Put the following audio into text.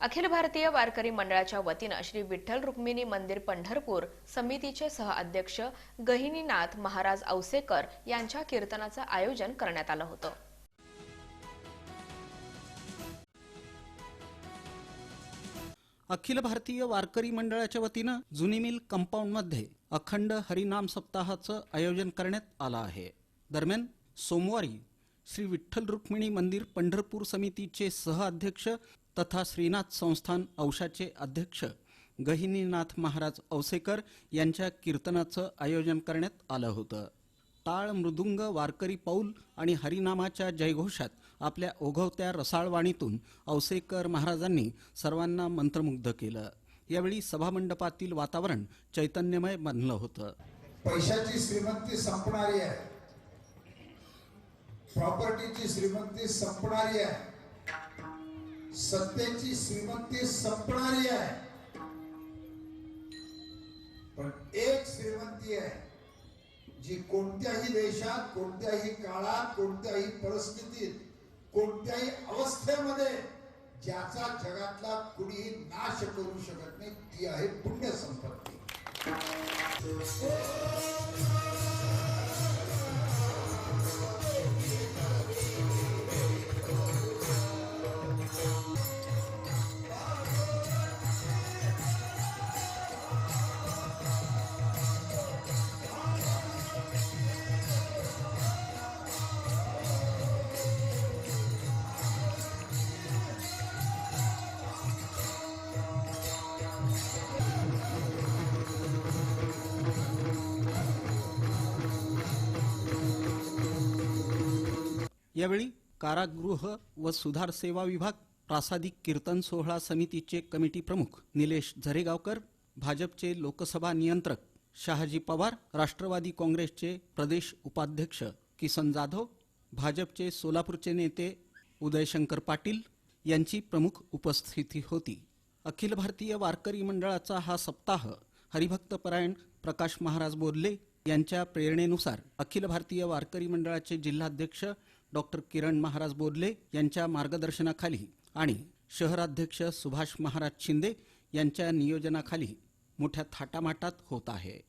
अखिल भारतीय वारकरी मंडळाच्या वतीनं श्री विठ्ठल रुक्मिणी मंदिर पंढरपूर समितीचे सहअध्यक्ष गहिनीनाथ महाराज औसेकर यांच्या कीर्तनाचं आयोजन करण्यात आलं होतं. अखिल भारतीय वारकरी मंडळाच्या वतीनं जुनी मिल कंपाऊंडमध्ये अखंड हरिनाम सप्ताहाचं आयोजन करण्यात आलं आहे. दरम्यान सोमवारी श्री विठ्ठल रुक्मिणी मंदिर पंढरपूर समितीचे सहअध्यक्ष तथा श्रीनाथ संस्थान औषाचे अध्यक्ष गहिनीनाथ महाराज औसेकर यांच्या कीर्तनाचं आयोजन करण्यात आलं होतं. टाळ मृदुंग वारकरी पाऊल आणि हरिनामाच्या जयघोषात आपल्या ओघवत्या रसाळवाणीतून औसेकर महाराजांनी सर्वांना मंत्रमुग्ध केलं. यावेळी सभामंडपातील वातावरण चैतन्यमय बनलं होतं. पैशाची श्रीमंती संपणारी आहे. प्रॉपर्टीची श्रीमंती संपणारी आहे. सत्तेची श्रीमंती संपणारी आहे. पण एक श्रीमंती आहे जी कोणत्याही देशात कोणत्याही काळात कोणत्याही परिस्थितीत कोणत्याही अवस्थेमध्ये ज्याचा जगातला कुणीही नाश करू शकत नाही ती आहे पुण्य संपत्ती यावेळी कारागृह व सुधार सेवा विभाग प्रासादिक कीर्तन सोहळा समितीचे कमिटी प्रमुख निलेश झरेगावकर भाजपचे लोकसभा नियंत्रक शहाजी पवार राष्ट्रवादी काँग्रेसचे प्रदेश उपाध्यक्ष किसन जाधव भाजपचे सोलापूरचे नेते उदयशंकर पाटील यांची प्रमुख उपस्थिती होती. अखिल भारतीय वारकरी मंडळाचा हा सप्ताह हरिभक्तपरायण प्रकाश महाराज बोरले यांच्या प्रेरणेनुसार अखिल भारतीय वारकरी मंडळाचे जिल्हाध्यक्ष डॉक्टर किरण महाराज बोरले यांच्या मार्गदर्शनाखाली आणि शहराध्यक्ष सुभाष महाराज शिंदे यांच्या नियोजनाखाली मोठ्या थाटामाटात होत आहे.